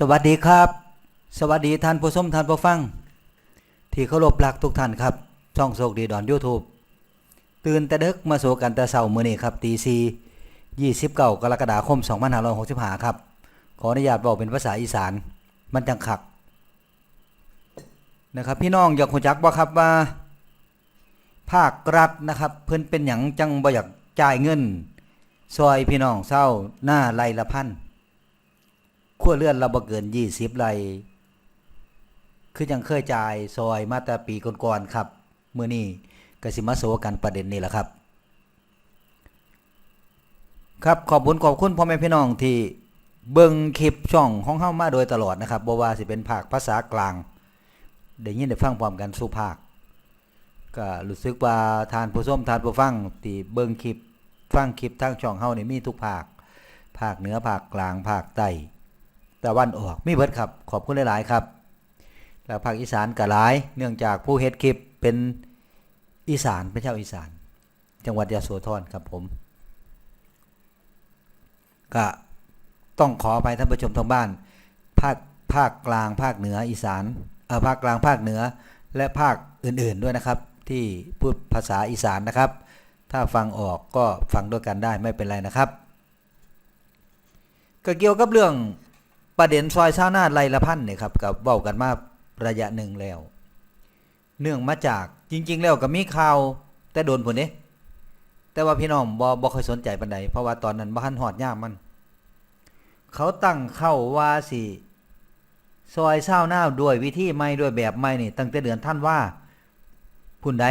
สวัสดีครับ สวัสดีท่านผู้ชมท่านผู้ฟัง ที่เคารพรักทุกท่านครับ ช่องโชคดีดอน YouTube ตื่นแต่ดึกมาสู่กันแต่เช้ามื้อนี้ครับตี4 29กรกฎาคม2565ครับ ขออนุญาตบอกเป็นภาษาอีสาน มันจังคักนะครับ พี่น้องอยากรู้จักบ่ครับว่า ภาครัฐนะครับ เพิ่นเป็นหยังจังบ่อยากจ่ายเงินซอยพี่น้องเศร้าหน้าไรละพัน ขั้วเลื่อนเราบ่เกินยี่สิบไรคือยังเคยจ่ายซอยมาแต่ปีก่อนๆครับเมื่อนี้กสิมาโซกันประเด็นนี้แหละครับ ครับขอบคุณขอบคุณพ่อแม่พี่น้องที่เบิ่งคลิปช่องของเฮามาโดยตลอดนะครับบ่ว่าสิเป็นภาคภาษากลางได้ยินได้ฟังพร้อมกันสู่ภาคก็รู้สึกว่าทานผู้ชมทานผู้ฟังที่เบิ่งคลิปฟังคลิปทางช่องเฮานี่มีทุกภาค ภาคเหนือภาคกลางภาคใต้ ตะวันออกมีเบิดครับ ขอบคุณหลาย ๆ ครับ แล้วภาคอีสานก็หลาย เนื่องจากผู้เฮ็ดคลิปเป็นอีสานเป็นชาวอีสาน จังหวัดยะโสธรครับผมก็ต้องขอไปท่านผู้ชมทางบ้าน ภาคภาคกลางภาคเหนืออีสานเออภาคกลางภาคเหนือและภาคอื่น ๆ ด้วยนะครับ ที่พูดภาษาอีสานนะครับ ถ้าฟังออกก็ฟังด้วยกันได้ไม่เป็นไรนะครับก็เกี่ยวกับเรื่อง ประเด็นซอยชาวนาไรละพันเนี่ยครับกับเว้ากันมาระยะหนึ่งแล้ว เนื่องมาจากจริง ๆ แล้วก็มีข่าว แต่โดนผลเด้แต่ว่าพี่น้องบ่บ่ค่อยสนใจปานใดเพราะว่าตอนนั้นบ่ทันฮอดยามมัน เขาตั้งเข้าว่าสิซอยชาวนาด้วยวิธีใหม่ด้วยแบบใหม่นี่ตั้งแต่เดือนท่านว่าพุ่นใด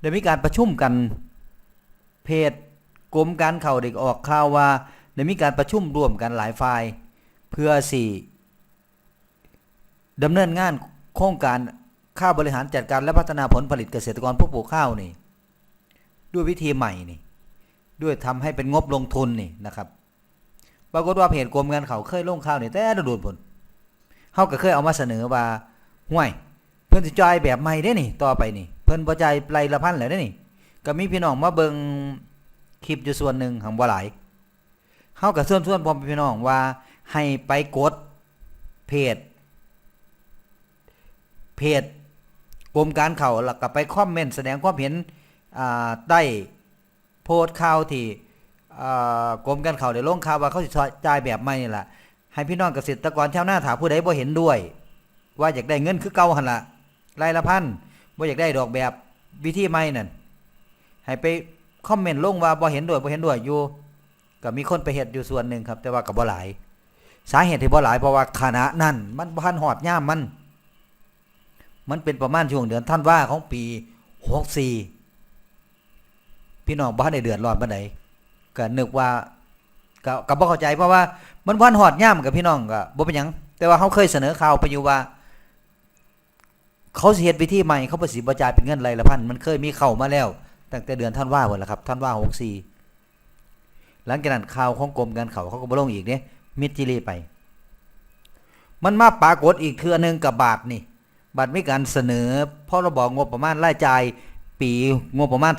ได้มีการประชุมกันเพจกรมการเข่าเด็กออกข่าวว่าได้มีการประชุมร่วมกันหลายฝ่าย พื่อสี่ดำเนินงานโครงการข้าวบริหารจัดการและพัฒนาผลผลิตเกษตรกรผู้ปลูกข้าวนี่ ด้วยวิธีใหม่นี่ ด้วยทำให้เป็นงบลงทุนนี่นะครับปรากฏว่าเพจกรมการข่าเคยลงข่าวนี่แต่โดนผลเฮาก็เคยเอามาเสนอว่าห่วย เพิ่นสิจ่ายแบบใหม่เด้นี่ ต่อไปนี่ เพิ่นบ่จ่ายไรละพันแล้วเด้นี่ ก็มีพี่น้องมาเบิงคลิปอยู่ส่วนหนึ่งของบ่หลายเฮาก็ส่วนส่วนพอมพี่น้องว่า ให้ไปกดเพจ เพจกรมการเข่าแล้วก็ไปคอมเมนต์แสดงความเห็นใต้โพสต์ข่าวที่กรมการเข่าได้ลงข่าวว่าเขาสิจ่ายแบบใหม่นี่แหละให้พี่น้องเกษตรกรชาวนาถ้าผู้ใดบ่เห็นด้วย ว่าอยากได้เงินคือเก่าหันละรายละพันบ่อยากได้ดอกแบบวิธีใหม่นั่นให้ไปคอมเมนต์ลงว่าบ่เห็นด้วยบ่เห็นด้วยอยู่ก็มีคนไปเฮ็ดอยู่ส่วนหนึ่งครับ แต่ว่าก็บ่หลาย สาเหตุที่บ่หลายเพราะว่าคณะนั้นมันบ่ทันฮอดย่ามมัน มันเป็นประมาณช่วงเดือนธันว่าของปี64พี่น้องบ่ทันได้เดือดร้อนปานใดก็นึกว่าก็ก็บ่เข้าใจเพราะว่ามันบ่ทันฮอดย่ามกับพี่น้องก็บ่เป็นหยังแต่ว่าเขาเคยเสนอข่าวไปอยู่ว่า เขาสิเฮ็ดวิธีใหม่เขาบ่สิบ่จ่ายเป็นเงินรละพันมันเคยมีเข้ามาแล้วตั้งแต่เดือนธันวาคมแล้วครับธันวา64หลังจากนั้นข่าวของกรมการข่าเขาก็บ่ลงอีกเด้ มิจิลีไป มันมาปรากฏอีกเทือหนึงกับบาทนี่บาทมีการเสนอพรบงบประมาณรายจ่ายปีงบประมาณ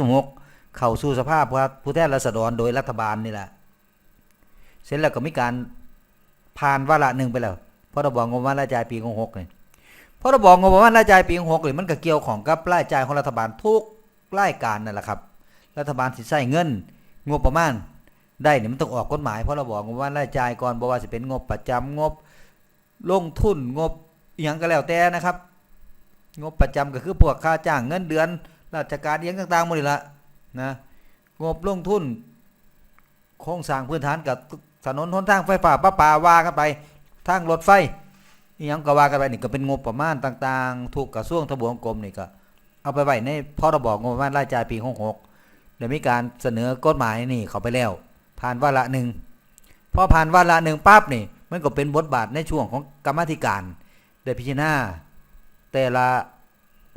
2566 เข้าสู่สภาพผู้แทนราษฎรโดยรัฐบาลนี่แหละ เสร็จแล้วก็มีการผ่านวาระหนึ่งไปแล้วพรบงบประมาณรายจ่ายปี66นี่พรบงบประมาณรายจ่ายปี66นี่มันก็เกี่ยวของกับรายจ่ายของรัฐบาลทุกรายการนั่นแหละครับ รัฐบาลสิใช้เงินงบประมาณ ได้เนี่ยมันต้องออกกฎหมายเพรบงบประมารายจ่ายก่อนบ่ว่าสิเป็นงบประจำงบ ลงทุนงบอหยังก็แล้วแต่นะครับ งบประจำก็คือพวกค่าจ้างเงินเดือน ราชการอหยังต่างๆหมดนี่ละนะงบลงทุนโครงสร้างพื้นฐานกับถนนหนทางไฟฟ้าประปาว่ากันไปทางรถไฟอีหยังก็ว่ากันไปนี่ก็เป็นงบประมาณต่างๆทุกกระทรวงทบวงกรมนี่ก็ เอาไปไว้ในพรบงบประมาณรายจ่ายปี66ได้มีการเสนอกฎหมายนี่เขาไปแล้ว ผ่านวาระหนึ่งพอผ่านวาระหนึ่งปั๊บนี่ มันก็เป็นบทบาทในช่วงของกรรมธิการได้พิจารณาแต่ละ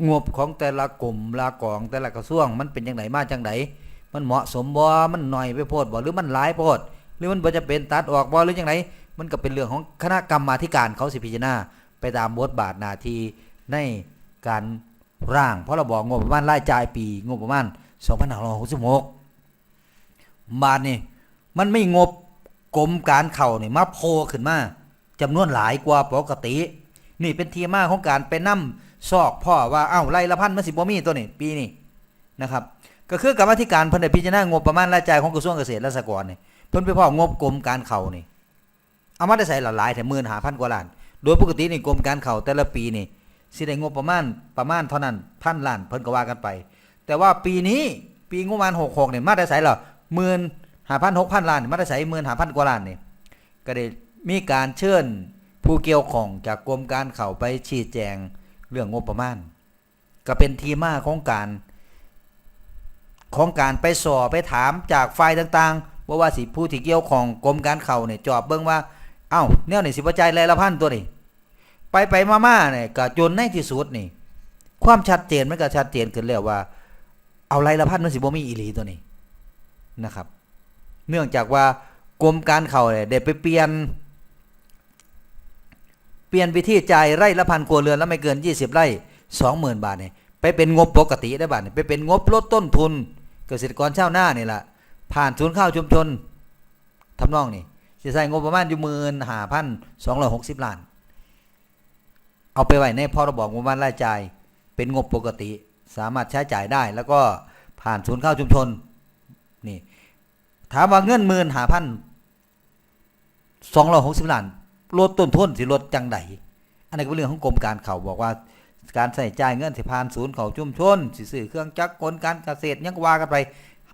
งบของแต่ละกลุ่มละกอง แต่ละกระทรวง มันเป็นจังไดมาจังไดมันเหมาะสมบ่มันหน่อยไปโพดบ่หรือมันหลายโพดหรือมันบ่จะเป็นตัดออกบ่หรือจังไดมันก็เป็นเรื่องของคณะกรรมาธิการเขาสิพิจารณาไปตามบทบาทนาทีในการร่างพรบงบประมาณรายจ่ายปีงบประมาณ 2566บาทนี่ มันไม่งบกรมการเข่าเนี่ยมาโพขึ้นมาจำนวนหลายกว่าปกติ นี่เป็นที่มาของการไปนํซอกพ่อว่าเอ้าไรละพันมันสิบ่มีตัวนี้ปีนี้นะครับก็คือกรรมธิการเพิ่นได้พิจารณางบประมาณรายจ่ายของกระทรวงเกษตรและสหกรณ์นี่เพิ่นไปพ้องบกรมการเข่านี่เอามาได้ใส่หลายๆแต่หมื่นหาพันกว่าล้าน โดยปกตินี่กรมการเข่าแต่ละปีนี่สิได้งบประมาณประมาณเท่านั้นพันล้านเพิ่นก็ว่ากันไป แต่ว่าปีนี้ปีงบประมาณ66เนี่ยมาได้ใส่หรอหมื่น หาพันหกพันล้านมาได้ใส่หมื่นหาพันกว่าล้านนี่ก็ได้มีการเชิญผู้เกี่ยวข้องจากกรมการเข่าไปชี้แจงเรื่องงบประมาณ ก็เป็นที่มาของการของการไปสอบไปถามจากฝ่ายต่างๆว่าว่าสิผู้ที่เกี่ยวของกรมการเข่าเนี่ยจอบเบิ่งว่า เอ้าแนวนี่สิบ่จ่ายรละพันตัวนี่ไปไปๆมาๆเนี่ยก็จนในที่สุดนี่ ความชัดเจนมันก็ชัดเจนขึ้นแล้วว่า เอาไรละพันมันสิบ่มีอีหลีตัวนี้นะครับ เนื่องจากว่ากรมการเข่าเนี่ยได้ไปเปลี่ยน เปลี่ยนวิธีจ่ายไร่ละพันครัวเรือนแล้วไม่เกิน 20 ไร่20,000 บาทเนี่ยไปเป็นงบปกติได้บาทเนี่ยไปเป็นงบลดต้นทุน เกษตรกรชาวนาเนี่แหละผ่านศูนย์ข้าวชุมชนทำนองนี่จะใส่งบประมาณอยู่หมื่นห้าพันสองร้อยหกสิบล้าน เอาไปไว้ในพรบงบประมาณรายจ่ายเป็นงบปกติ สามารถใช้จ่ายได้ แล้วก็ผ่านศูนย์ข้าวชุมชนนี่ ถามว่าเงินหมื่นห้าพันสองร้อยหกสิบล้านลดต้นทุนสิลดจังใดอันนี้ก็เป็นเรื่องของกรมการเขาบอกว่า การใส่จ่ายเงินสิผ่านศูนย์เขาชุมชนสิซื้อเครื่องจักรกลการเกษตรยังก็ว่ากันไป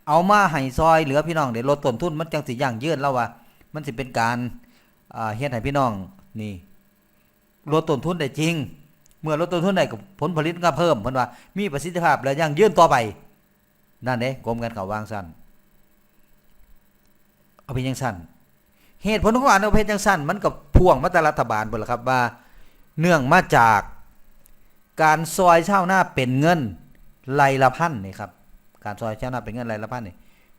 เอามาให้ซอยเหลือพี่น้องเดี๋ยวลดต้นทุนมันจังสิยั่งยืนแล้วว่า มันสิเป็นการเฮ็ดให้พี่น้องนี่ลดต้นทุนได้จริง เมื่อลดต้นทุนได้ก็ผลผลิตก็เพิ่มเพิ่นว่ามีประสิทธิภาพและยั่งยืนต่อไป นั่นเด้กรมการเขาวางสั้น เอาเป็นจังสั้นเหตุผลของการเอาเป็นจังสั้นมันกับพ่วงมาต่รัฐบาลเพิ่นล่ะครับว่า เนื่องมาจากการซอยชาวนาเป็นเงินไรละพันนี่ครับการซอยชาวนาเป็นเงินไรละพันนี่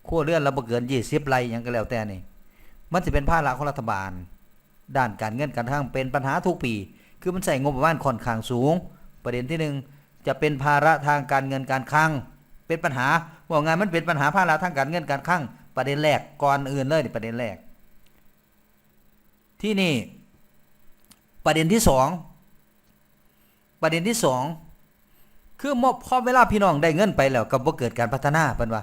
ขั้วเรื่อนละเบ่เกิน20ไร่ยังก็แล้วแต่นี่มันจะเป็นภาระของรัฐบาล ด้านการเงินการทางเป็นปัญหาทุกปี คือมันใส่งบประมาณค่อนข้างสูง ประเด็นที่หนึ่งจะเป็นภาระทางการเงินการคลังเป็นปัญหาว่างานมันเป็นปัญหาภาระทางการเงินการคลัง ประเด็นแรกก่อนอื่นเลยประเด็นแรก ที่นี่ ประเด็นที่สองประเด็นที่สองคือมอบพอเวลาพี่น้องได้เงินไปแล้วก็บ่เกิดการพัฒนาเพิ่นว่า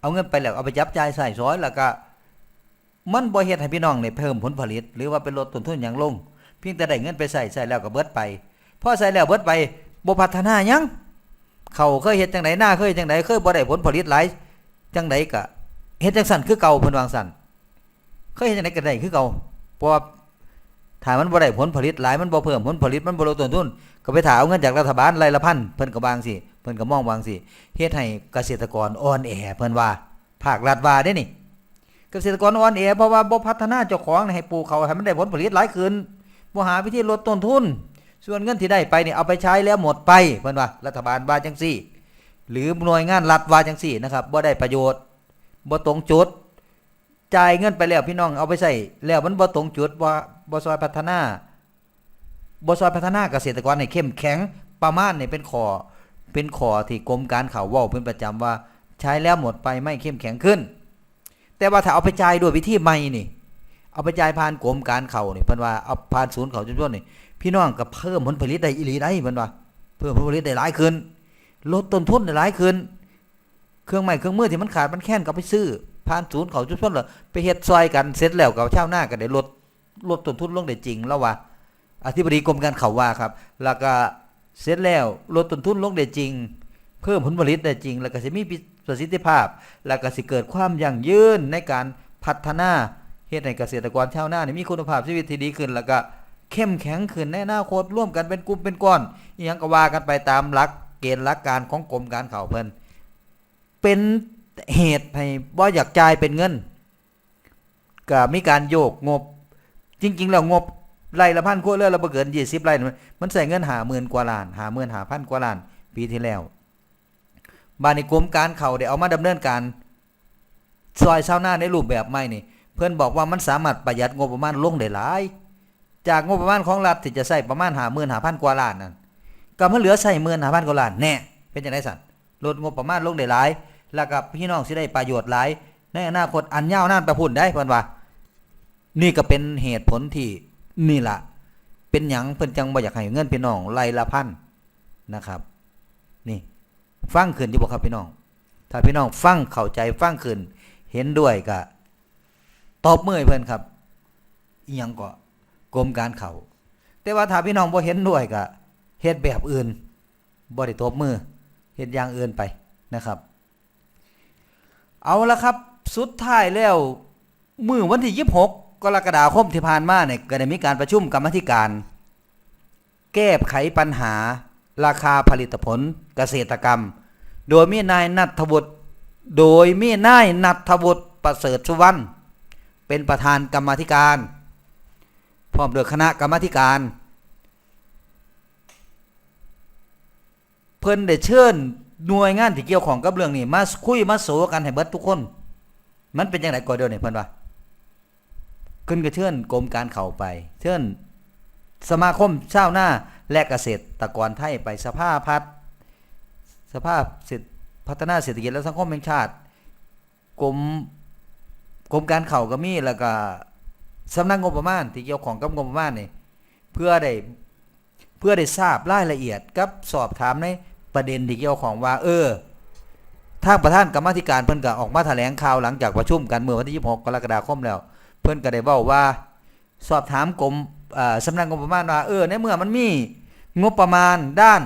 เอาเงินไปแล้วเอาไปจับจ่ายใส่ซ้อยแล้วก็ มันบ่เฮ็ดให้พี่น้องเนี่ยเพิ่มผลผลิต หรือว่าเป็นลดต้นทุนอย่างลง เพียงแต่ได้เงินไปใส่ใส่แล้วก็เบิดไปพอใส่แล้วเบิดไปบ่พัฒนายังเขาเคยเฮ็ดจังไดหน้าเคยจังไดเคยบ่ได้ผลผลิตหลายจังไดก็ เฮ็ดจังสั่นคือเก่าเพิ่นวางสั่นเคยเฮ็ดจังไดก็ได้คือเก่าเพราะว่าถ้ามันบ่ได้ผลผลิตหลายมันบ่เพิ่มผลผลิตมันบ่ลดต้นทุนก็ไปถาเอาเงินจากรัฐบาลรายละพันเพิ่นก็บางสิเพิ่นก็มองบางสิเฮ็ดให้เกษตรกรอ่อนแอเพิ่นว่าภาครัฐว่าเด้นี่เกษตรกรอ่อนแอเพราะว่าบ่พัฒนาเจ้าของให้ปลูกเขาให้มันได้ผลผลิตหลายขึ้นบ่หาวิธีลดต้นทุน ส่วนเงินที่ได้ไปนี่เอาไปใช้แล้วหมดไปเพิ่นว่ารัฐบาลว่าจังซี่ หรือหน่วยงานรัฐว่าจังซี่นะครับบ่ได้ประโยชน์ บ่ตรงจุดจ่ายเงินไปแล้วพี่น้องเอาไปใส่แล้วมันบ่ตรงจุดบ่บ่ซอยพัฒนาบ่ซอยพัฒนาเกษตรกรให้เข้มแข็งประมาณนี่เป็นขอเป็นขอที่กรมการข่าวว้าเป็นประจำว่าใช้แล้วหมดไปไม่เข้มแข็งขึ้น แต่ว่าถ้าเอาไปจ่ายด้วยวิธีใหม่นี่ เอาไปจ่ายผ่านกรมการเขานี่เพิ่นว่าเอาผ่านศูนย์เขาชุมชนนี่พี่น้องก็เพิ่มผลผลิตได้อีหลีได้เพิ่นว่าเพิ่มผลผลิตได้หลายขึ้นลดต้นทุนได้หลายขึ้น เครื่องไม้เครื่องมือที่มันขาดมันแค้นก็ไปซื้อผ่านศูนย์เขาชุมชนเหรอไปเฮ็ดซอยกันเสร็จแล้วกับชาวนาก็ได้ลดลดต้นทุนลงได้จริงแล้วว่าอธิบดีกรมการเขาว่าครับ แล้วก็เสร็จแล้วลดต้นทุนลงได้จริง เพิ่มผลผลิตได้จริง แล้วก็สิมีประสิทธิภาพ แล้วก็สิเกิดความยั่งยืนในการพัฒนาเฮ็ดให้เกษตรกรชาวนานี่มีคุณภาพชีวิตที่ดีขึ้น แล้วก็เข้มแข็งขึ้นในอนาคตร่วมกันเป็นกลุ่มเป็นก้อนอีหยังก็ว่ากันไปตามหลักเกณฑ์หลักการของกรมการข่าวเพิ่น เป็นเหตุให้บ่อยากจ่ายเป็นเงินก็มีการโยกงบ จริง ๆ แล้วงบไร่ละพันครัวเรือนละบ่เกิน20ไร่มันมันใส่เงินหาหมื่นกว่าล้านหาหมื่นหาพันกว่าล้าน ปีที่แล้วบานในกรมการเขาได้เอามาดำเนินการซอยชาวนาในรูปแบบใหม่นี่ เพื่อนบอกว่ามันสามารถประหยัดงบประมาณลงได้หลาย จากงบประมาณของรัฐที่จะใช้ประมาณหาหมื่นหาพันกว่าล้านนั่นก็มันเหลือใช้หมื่นหาพันกว่าล้านแน่เป็นจังไดสั่น ลดงบประมาณลงได้หลาย แล้วก็พี่น้องสิได้ประโยชน์หลาย ในอนาคตอันยาวนานไปพุ่นได้เพิ่นว่า นี่ก็เป็นเหตุผลที่นี่ล่ะ เป็นหยังเพิ่นจังบ่อยากให้เงินพี่น้องไล่ละพันนะครับ นี่ฟังขึ้นอยู่บ่ครับพี่น้อง ถ้าพี่น้องฟังเข้าใจฟังขึ้น เห็นด้วยก็ตอบมือเพิ่นครับอีหยังก็กรมการเขาแต่ว่าถ้าพี่น้องบ่เห็นด้วยก็เฮ็ดแบบอื่นบ่ได้ตบมือ เฮ็ดอย่างอื่นไปนะครับ เอาละครับสุดท้ายแล้วมือวันที่ 26 กรกฎาคมที่ผ่านมาเนี่ยก็ได้มีการประชุมกรรมธิการ แก้ไขปัญหาราคาผลิตผลเกษตรกรรม โดยมีนายนัทวุฒิโดยมีนายนัทวุฒิประเสริฐสุวรรณเป็นประธานกรรมธิการ พร้อมด้วยคณะกรรมธิการ เพิ่นได้เชิญหน่วยงานที่เกี่ยวข้องกับเรื่องนี้มาคุยมาโสกันให้เบิดทุกคน มันเป็นจังไดก่อนเดียวนี่เพิ่นว่าขึ้นก็เชิญกรมการเข้าไป เชิญสมาคมชาวนาและเกษตรกรไทยไปสภาพัฒน์สภาพพัฒนาเศรษฐกิจและสังคมแห่งชาติกรมกรมการเข้าก็มีแล้วก็สำนักงบประมาณที่เกี่ยวของกับงบประมาณนี่เพื่อได้เพื่อได้ทราบรายละเอียดกับสอบถามใน ประเด็นที่เกี่ยวของว่า เออทางประธานกรรมธิการเพิ่นก็ออกมาแถลงข่าวหลังจากประชุมกันเมื่อวันที่ 26 กรกฎาคมแล้ว เพิ่นก็ได้เว้าว่า สอบถามกรมสำนักงบประมาณว่าเออในเมื่อมันมีงบประมาณด้าน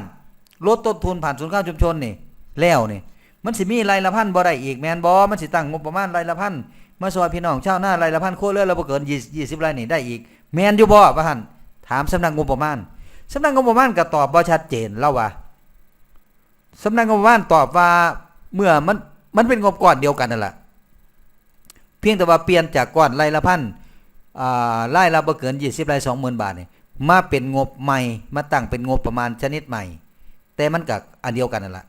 ลดต้นทุนผ่านศูนย์ข้าวชุมชนนี่แล้วนี่มันสิมีรายละพันบ่ได้อีกแมนบ่มันสิตั้งงบประมาณรายละพันมาซอยพี่น้องชาวนารายละพันโคเรือนละบ่เกิน20 20รายนี่ได้อีก แมนอยู่บ่ว่าหั่นถามสำนักงบประมาณสำนักงบประมาณก็ตอบบ่ชัดเจนแล้วว่า สำนักงบประมาณตอบว่าเมื่อมันมันเป็นงบก้อนเดียวกันนั่นแหละเพียงแต่ว่าเปลี่ยนจากก้อนรายละพันอ่ารายละบ่เกิน20ราย20,000บาทนี่มาเป็นงบใหม่มาตั้งเป็นงบประมาณชนิดใหม่ แต่มันก็อันเดียวกันนั่นแหละ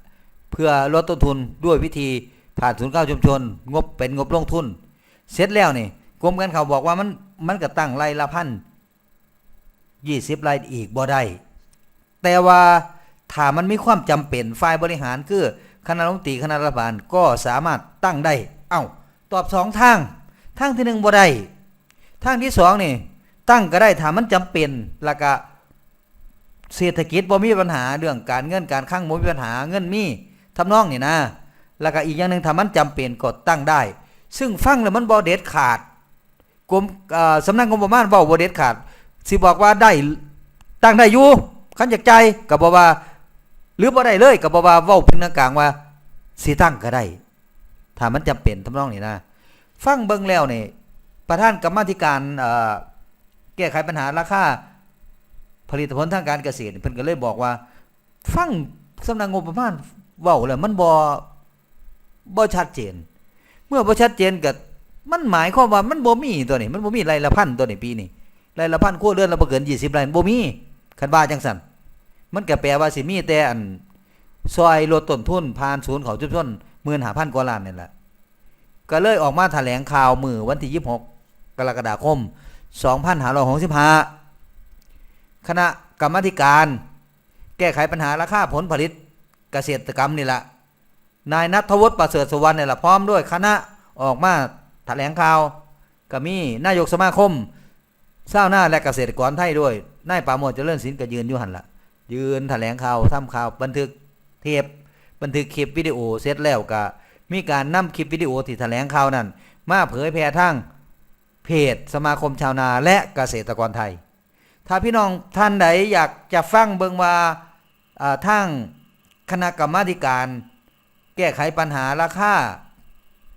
เพื่อลดต้นทุนด้วยวิธีผ่านศูนย์ข้าวชุมชน งบเป็นงบลงทุน เสร็จแล้วนี่กรมการข่าวบอกว่ามันมันก็ตั้งรายละพันยี่สิบรายอีกบ่ได้แต่ว่า ถ้ามันมีความจำเป็นฝ่ายบริหารคือคณะรัฐมนตรีคณะรัฐบาลก็สามารถตั้งได้ เอ้า ตอบสองทาง ทางที่หนึ่งบ่ได้ทางที่สองนี่ตั้งก็ได้ถ้ามันจำเป็นแล้วก็เศรษฐกิจบ่มีปัญหาเรื่องการเงินการคลังบ่มีปัญหาเงินมีทำนองนี่นะ แล้วก็อีกอย่างหนึ่งถ้ามันจำเป็นก็ตั้งได้ ซึ่งฟังแล้วมันบ่เด็ดขาดกรมสำนักงบประมาณเว้าบ่เด็ดขาด สิบอกว่าได้ตั้งได้อยู่คันอยากใจายก็บอกว่า หรือบ่ได้เลยก็บอกว่าเว้าเป็นกลางว่าสิตั้งก็ได้ถ้ามันจำเป็นทำนองนี้นะฟังเบิ่งแล้วนี่ประธานกรรมธิการเอ่อแก้ไขปัญหาราคาผลิตผลทางการเกษตรเพิ่นก็เลยบอกว่า ฟังสำนักงบประมาณเว้าแล้วมันบ่บ่ชัดเจน เมื่อบ่ชัดเจนก็มันหมายความว่ามันบ่มีตัวนี้ มันบ่มีรายละพันตัวนี้ปีนี้รายละพันครัวเรือนละบ่เกิน20รายบ่มีคันว่าจังซั่น มันก็แปลว่าสิมีแต่อันซอยลดต้นทุนผ่านศูนย์เขาชุมชน15,000กว่าล้านนี่แหละก็เลยออกมาแถลงข่าวมือวันที่ 26 กรกฎาคม 2565คณะกรรมธิการ แก้ไขปัญหาราคาผลผลิตเกษตรกรรมนี่แหละนายนัทวุฒิประเสริฐสุวรรณนี่แหละพร้อมด้วยคณะออกมาแถลงข่าวก็มีนายกสมาคมเศร้าหน้าและเกษตรกรไทยด้วยนายปราโมทเจริญศิลป์ก็ยืนอยู่หันละ ยืนแถลงข่าวทำข่าวบันทึกเทปบันทึกคลิปวิดีโอเสร็จแล้วก็มีการนำคลิปวิดีโอที่แถลงข่าวนั้น มาเผยแพร่ทางเพจสมาคมชาวนาและเกษตรกรไทย ถ้าพี่น้องท่านใดอยากจะฟังเบิงว่าอ่าทางคณะกรรมาธิการ แก้ไขปัญหาราคา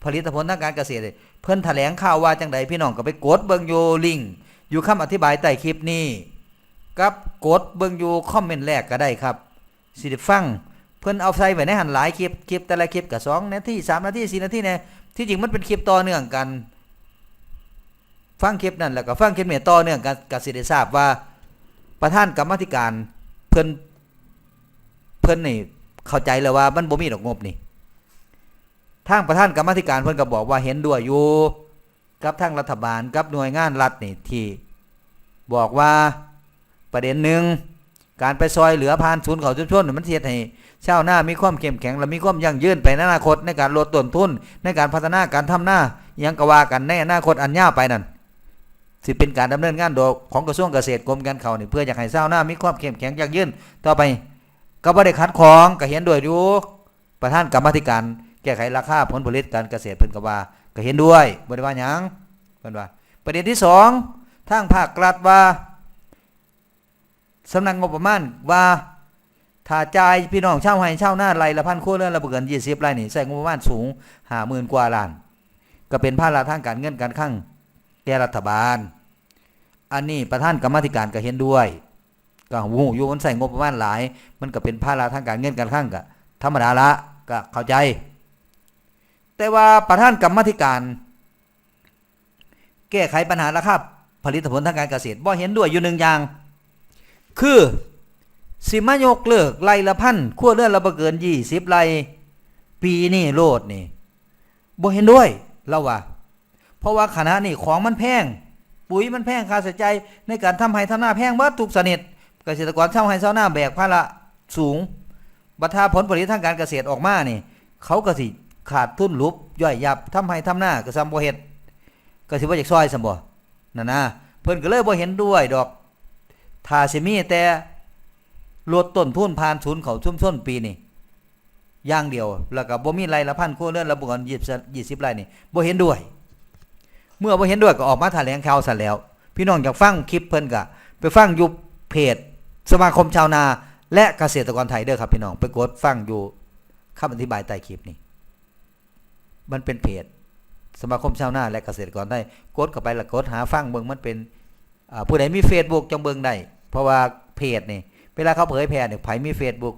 ผลิตผลทางการเกษตร เพิ่นแถลงข่าวว่าจังใดพี่น้องก็ไปกดเบิงอยู่ลิงอยู่คำอธิบายใต้คลิปนี้ กับกดเบิงอยู่คอมเมนต์แรกก็ได้ครับสิได้ฟังเพิ่นเอาใส่ไว้ในหันหลายคลิปคลิปแต่ละคลิปก็2นาที3นาที4นาทีแน่ที่จริงมันเป็นคลิปต่อเนื่องกัน ฟังคลิปนั่นแล้วก็ฟังคลิปนี้ต่อเนื่องกันก็สิได้ทราบว่าประธานกรรมธิการเพิ่นเพิ่นนี่เข้าใจแล้วว่ามันบ่มีดอกงบนี่ทางประธานกรรมธิการเพิ่นก็บอกว่าเห็นด้วยอยู่กับทางรัฐบาลกับหน่วยงานรัฐนี่ที่บอกว่า ประเด็นหนึ่งการไปซอยเหลือผ่านศูนย์เขาชุมชนมันเทียให้ชาวนามีความเข้มแข็ง และมีความยั่งยืนไปในอนาคตในการลดต้นทุน ในการพัฒนาการทำหน้ายังกว่ากันในอนาคตอันยาวไปนั่นสิเป็นการดำเนินงานโดยของกระทรวงเกษตรกรมการเขานี่เพื่ออยากให้ชาวนามีความเข้มแข็งยั่งยืนต่อไป ก็บ่ได้ขัดขวางก็เห็นด้วยอยู่ประธานกรรมธิการ แก้ไขราคาผลผลิตการเกษตรเพิ่นก็ว่าก็เห็นด้วยบ่ได้ว่าหยังเพิ่นว่า ประเด็นที่สองทางภาครัฐว่า สำนักงบประมาณว่าถ้าจ่ายพี่น้องชาวไร่ชาวนาไรละพันครัวเรือนละบ่เกิน20ไร่นี่ใช้งบประมาณสูง50,000กว่าล้าน ก็เป็นภาระทางการเงินการคลังแก่รัฐบาล อันนี้ประธานกรรมธิการก็เห็นด้วยก็หูอยู่มันใส่งบประมาณหลาย มันก็เป็นภาระทางการเงินการคลังก็ธรรมดาละก็เข้าใจ แต่ว่าประธานกรรมธิการ แก้ไขปัญหาราคาผลิตผลทางการเกษตรบ่เห็นด้วยอยู่หนึ่งอย่าง คือสิมายกเลิกไร่ละพันขั้วเรือนละบ่เกิน20ไร่ปีนี้โลดนี่บ่เห็นด้วยเราว่า เพราะว่าขณะนี้ของมันแพง ปุ๋ยมันแพงค่าใช้จ่ายในการทำให้ทำหน้าแพงบิดทุกชนิดเกษตรกรชาวไร่ชาวนาแบกภาระสูงบัดทาผลผลิตทางการเกษตรออกมานี่เขาก็สิขาดทุนลุบย่อยยับทำให้ทำหน้าก็ซ้ำบ่เฮ็ดก็สิว่าจากซอยซั่นบ่นั่นนะเพิ่นก็เลยบ่เห็นด้วยดอก ถ้าสิมีแต่ลดต้นทุนผ่านศูนย์เขาชุมชนปีนี้อย่างเดียว แล้วก็บ่มีไรละพันครัวเรือนละบ่กัน20 20ไรนี่บ่เห็นด้วย เมื่อบ่เห็นด้วยก็ออกมาแถลงข่าวซะแล้ว พี่น้องอยากฟังคลิปเพิ่นก็ไปฟังอยู่เพจสมาคมชาวนา และเกษตรกรไทยเด้อครับพี่น้องไปกดฟังอยู่คำอธิบายใต้คลิปนี้มันเป็นเพจสมาคมชาวนาและเกษตรกรได้กดเข้าไปแล้วกดหาฟังเบิ่งมันเป็นผู้ใดมี Facebook จงเบิ่งได้ เพราะว่าเพจนี่เวลาเขาเผยแพร่เนี่ยไผมี Facebook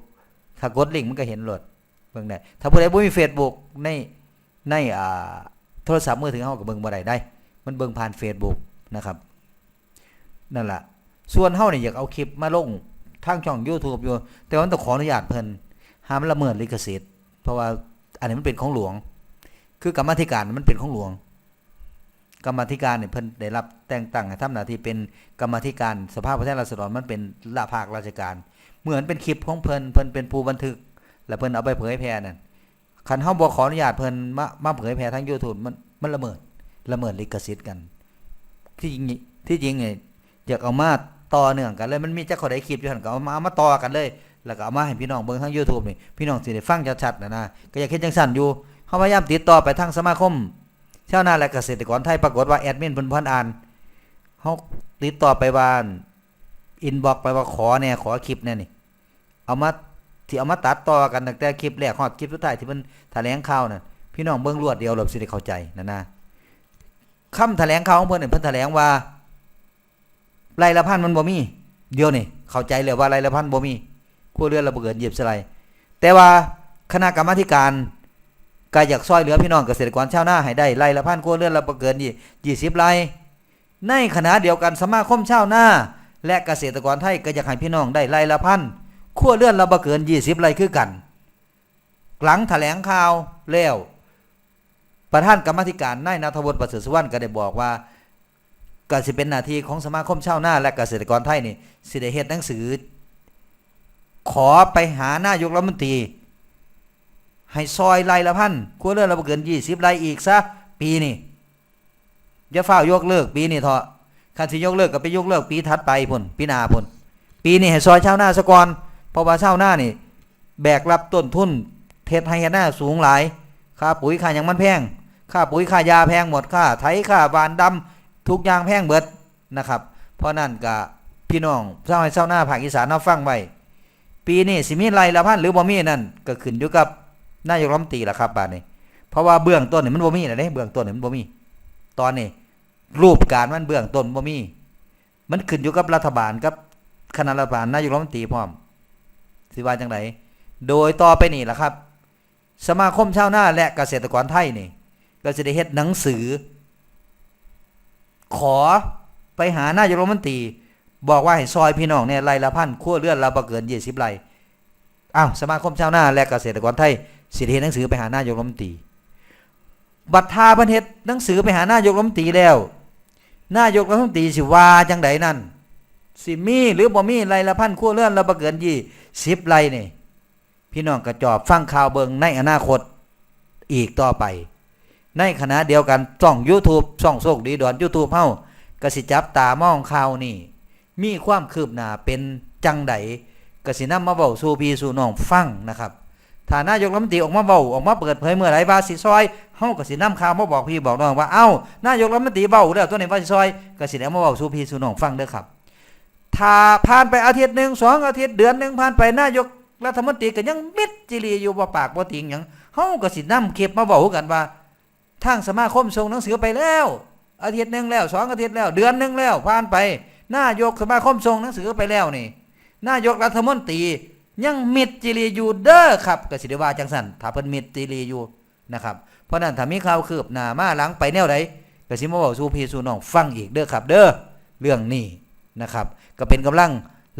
ถ้ากดลิงก์มันก็เห็นโหลดเบิ่งได้ถ้าผู้ใดบ่มี Facebook ในในอ่าโทรศัพท์มือถือเฮาก็เบิ่งบ่ได้ได้ มันเบิ่งผ่าน Facebook นะครับนั่นล่ะส่วนเฮานี่อยากเอาคลิปมาลงทางช่อง YouTube อยู่ แต่ว่ามันต้องขออนุญาตเพิ่นห้ามละเมิดลิขสิทธิ์เพราะว่าอันนี้มันเป็นของหลวง คือกรรมาธิการมันเป็นของหลวง กรรมธิการเนี่ยเพิ่นได้รับแต่งตั้งให้ทำหน้าที่เป็นกรรมธิการสภาผู้แทนราษฎรมันเป็นลาภาคราชการ เหมือนเป็นคลิปของเพิ่นเพิ่นเป็นผู้บันทึก แล้วเพิ่นเอาไปเผยแพร่นั่นคันเฮาบ่ขออนุญาตเพิ่นมามาเผยแพร่ทาง YouTube มันมันละเมิดละเมิดลิขสิทธิ์กัน ที่จริงที่จริงเนี่ยอยากเอามาต่อเนื่องกันเลยมันมีจักขาได้คลิปอยู่หั่นก็เอามาเอามาต่อกันเลย แล้วก็เอามาให้พี่น้องเบิ่งทาง YouTube นี่พี่น้องสิได้ฟังชัดๆนะนะก็อยากเฮ็ดจังซั่นอยู่เขาพยายามติดต่อไปทางสมาคม ชาวนาและเกษตรกรไทยปรากฏว่าแอดมินเพิ่นบ่ทันอ่านเขาติดต่อไปว่าอินบ็อกไปว่าขอแหน่ยขอคลิปแหน่ยนี่ เอามาที่เอามาตัดต่อกันตั้งแต่คลิปแรกฮอดคลิปสุดท้ายที่เพิ่นแถลงข่าวนั่นพี่น้องเบิ่งรวดเดียวเราสิได้เข้าใจนั่นนะคำแถลงข่าวของเพิ่นนี่เพิ่นแถลงว่าไรละพันมันบ่มี เดียวนี่เข้าใจเลยว่าไรละพันบ่มีครัวเรือนละบ่เกิน20สไลด์แต่ว่าคณะกรรมการ ก็อยากซอยเหลือพี่น้องเกษตรกรชาวนาให้ได้ไร่ละพันครัวเรือนละบ่เกินยี่สิบไร่ในขณะเดียวกันสมาคมชาวนาและเกษตรกรไทยก็อยากให้พี่น้องได้ไร่ละพันครัวเรือนละบ่เกินยี่สิบไร่คือกัน หลังแถลงข่าวแล้วประธานกรรมธิการนายนาทวุฒิประเสริฐสุวรรณก็ได้บอกว่าก็สิเป็นหน้าที่ของสมาคมชาวนาและเกษตรกรไทยนี่สิได้เฮ็ดหนังสือ ขอไปหานายกรัฐมนตรี ให้ซอยไร่ละพันครัวเรือนละบ่เกินยี่สิบไร่อีกซะปีนี้อย่าเฝ้ายกเลิกปีนี้เถอะคันสิยกเลิกก็ไปยกเลิกปีถัดไปพุ่นปีหน้าพุ่นปีนี้ให้ซอยชาวนาซะก่อนเพราะว่าชาวนานี่ แบกรับต้นทุนเทศให้เฮ็ดหน้าสูงหลายค่าปุ๋ยค่าหยังมันแพงค่าปุ๋ยค่ายาแพงหมดค่าไถค่าบานดำทุกอย่างแพงเบิดนะครับ เพราะนั่นก็พี่น้องชาวไร่ชาวนาภาคอีสานเนาฟังไว้ปีนี้สิมีไรละพันหรือบ่มีนั่นก็ขึ้นอยู่กับ นายกรัฐมนตรีล่ะครับบาดนี้ เพราะว่าเบื้องต้นเนี่ยมันบ่มีนะเด้เบื้องต้นเนี่ยมันบ่มี ตอนนี้รูปการมันเบื้องต้นบ่มี มันขึ้นอยู่กับรัฐบาลกับคณะรัฐบาลนายกรัฐมนตรีพร้อม สิว่าจังไดโดยต่อไปนี่ล่ะครับ สมาคมชาวนาและเกษตรกรไทยนี่ ก็จะได้เฮ็ดหนังสือ ขอไปหานายกรัฐมนตรีบอกว่าให้ซอยพี่น้องเนี่ยไรละพันครัวเรือนละบ่เกิน20ไรอ้าวสมาคมชาวนาและเกษตรกรไทย สิได้เฮ็ดหนังสือไปหานายกรัฐมนตรี บัตรทาเพิ่นเฮ็ดหนังสือไปหานายกรัฐมนตรีแล้ว นายกรัฐมนตรีสิว่าจังไดนั่นสิมีหรือบ่มีไรละพันครัวเรือนละบ่เกิน20ไรนี่พี่น้องกระจอบฟังข่าวเบิงในอนาคตอีกต่อไป ในขณะเดียวกันช่อง YouTube ช่องโชคดีดอน YouTube เฮากสิจับตามองข่าวนี่มีความคืบหน้าเป็นจังไดกสินำมาเว้าสู่พี่สู่น้องฟังนะครับ ถ้านายกรัฐมนตรีออกมาเว้าออกมาเปิดเผยเมื่อไรว่าสิซอยเฮาก็สินำข่าวมาบอกพี่บอกน้องว่าเอ้านายกรัฐมนตรีเว้าแล้วตัวนี้ว่าสิซอยก็สิเอามาเว้าสู่พี่สู่น้องฟังเด้อครับถ้าผ่านไปอาทิตย์หนึ่งสองอาทิตย์เดือนหนึ่งผ่านไปนายกรัฐมนตรีก็ยังมิดจิรีอยู่บ่ปากบ่ติงหยังเฮาก็สินำคลิปมาเว้ากันว่าทางสมาคมส่งหนังสือไปแล้ว อาทิตย์หนึ่งแล้วสองอาทิตย์แล้ว เดือนหนึ่งแล้วผ่านไปนายกสมาคมส่งหนังสือไปแล้วนี่นายกรัฐมนตรี ยังมิดจิรีอยู่เด้อครับก็สิได้ว่าจังซั่นถ้าเพิ่นมิดจิรีอยู่นะครับเพราะนั้นถ้ามีข่าวคืบหน้ามาหลังไปแนวใดก็สิมาเว้าสู่พี่สู่น้องฟังอีกเด้อครับ เด้อเรื่องนี้นะครับ ก็เป็นกำลัง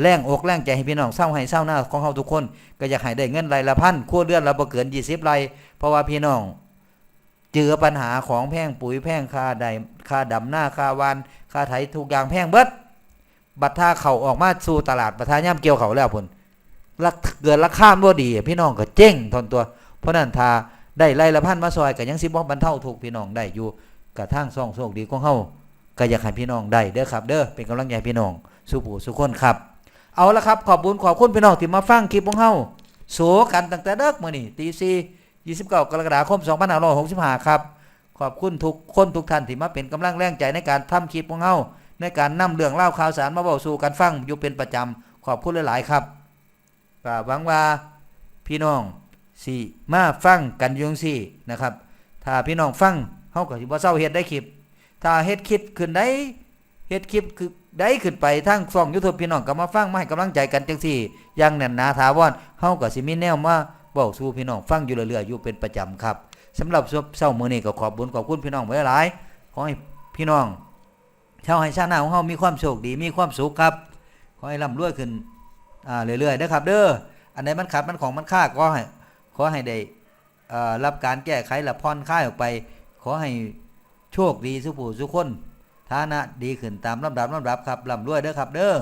แรงอกแรงใจให้พี่น้องเศร้าให้เศร้าหน้าของเฮาทุกคน ก็อยากให้ได้เงินรายละพันครัวเรือนละบ่เกิน20ไรายเพราะว่าพี่น้องเจอปัญหาของแพงปุ๋ยแพงค่าใดค่าดำหน้าค่าวานค่าไถทุกอย่างแพงเบิดบัตรท่าเขาออกมาสู่ตลาดบัตรท่าย่ำเกี่ยวเขาแล้วพุ่น รักเกิดราคาบ่ดี พี่น้องก็เจ๊งทนตัว เพราะนั้นถ้าได้ไล่ละพันมาซอยก็ยังสิบ่บรรเทาทุกพี่น้องได้อยู่กระทั่งซ่องโชคดีของเฮาก็อยากให้พี่น้องได้เด้อครับ เด้อเป็นกำลังใจพี่น้องสู้ผู้สู้คนครับ เอาละครับ ขอบคุญขอบคุณพี่น้องที่มาฟังคลิปของเฮาโสกันตั้งแต่เด็กมื้อนี้ตี4 29กรกฎาคม2565ครับขอบคุณทุกคนทุกท่านที่มาเป็นกำลังแรงใจในการทำคลิปของเฮาในการนำเรื่องเล่าข่าวสารมาบอกสู่กันฟังอยู่เป็นประจำขอบคุณหลาย ๆ ครับ ก็หวังว่าพี่น้องสิมาฟังกันอยุงสี่นะครับ ถ้าพี่น้องฟังเฮาก็สิบ่เศร้าเฮ็ดได้คลิป ถ้าเฮ็ดคลิปขึ้นได้เฮ็ดคลิปคือได้ขึ้นไปทางช่อง YouTube พี่น้องก็มาฟังมาให้กำลังใจกันจังซี่อย่างแน่นหนาถาวรเฮาก็สิมีแนวมาเว้าสู่พี่น้องฟังอยู่เรื่อยๆอยู่เป็นประจำครับสำหรับเช้ามื้อนี้ก็ขอบบุญขอบคุณพี่น้องไว้หลายขอให้พี่น้องชาวไห้ชาติหน้าของเฮามีความโชคดีมีความสุขครับ ขอให้ร่ำรวยขึ้น อ่าเรื่อยๆนะครับ เด้ออันไหนมันขัดมันของมันค่าก็ให้ขอให้ได้อ่ารับการแก้ไขและผ่อนคลายออกไป ขอให้โชคดีสุผู้สุคนฐานะดีขึ้นตามลำดับลำดับครับร่ำรวยเด้อครับ เด้อ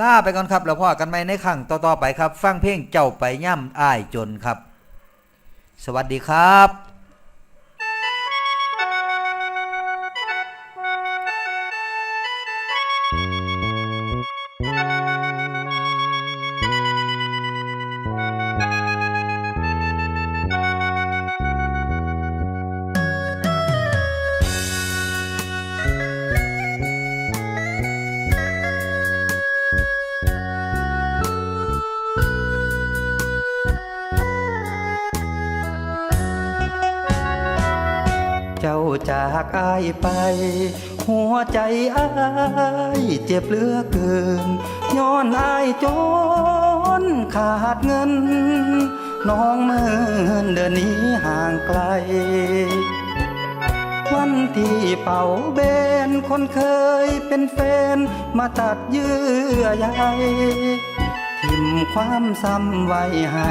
ลาไปก่อนครับแล้วพ่อกันใหม่ในครั้งต่อๆไปครับ ฟังเพลงเจ้าไปย่ำอ้ายจนครับ สวัสดีครับ จากอายไป หัวใจอายเจ็บเหลือเกิน ย้อนอายจนขาดเงิน น้องเมินเดินหนี้ห่างไกล วันที่เป่าเบนคนเคยเป็นแฟน มาตัดเยื่อใยทิมความซ้ำไว้ให้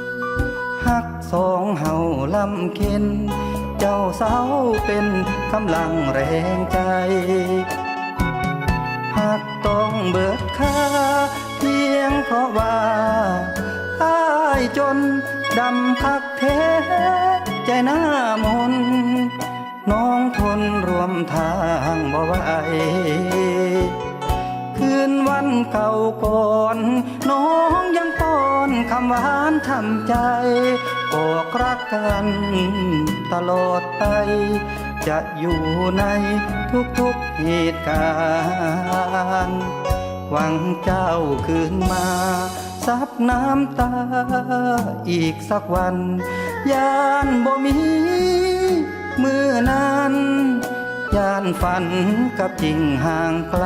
สองเฮาลำเค็นเจ้าเศร้าเป็นกำลังแรงใจหากต้องเบิดค่าเพียงเพราะว่าอายจนดำพักเทใจหน้ามนน้องทนรวมทางบ่ไหว นวันเก่าก่อน น้องยังป้อนคำหวานทำใจบอกรักกันตลอดไป จะอยู่ในทุกๆเหตุการณ์ หวังเจ้าคืนมาซับน้ำตาอีกสักวันยานบ่มีมือนั้นยานฝันกับจริงห่างไกล